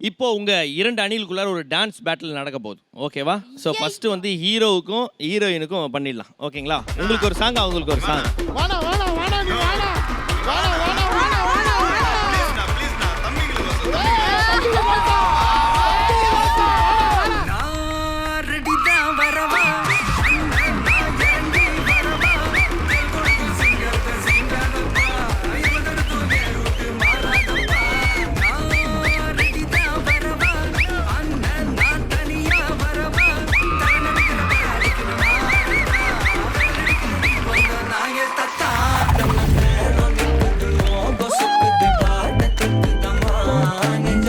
இப்போ உங்க இரண்டு அணிலுக்குள்ளார ஒரு டான்ஸ் பேட்டில் நடக்க போகுது ஓகேவா ஸோ ஃபர்ஸ்ட் வந்து ஹீரோவுக்கும் ஹீரோயினுக்கும் பண்ணிடலாம். ஓகேங்களா உங்களுக்கு ஒரு சாங் அவங்களுக்கு ஒரு சாங்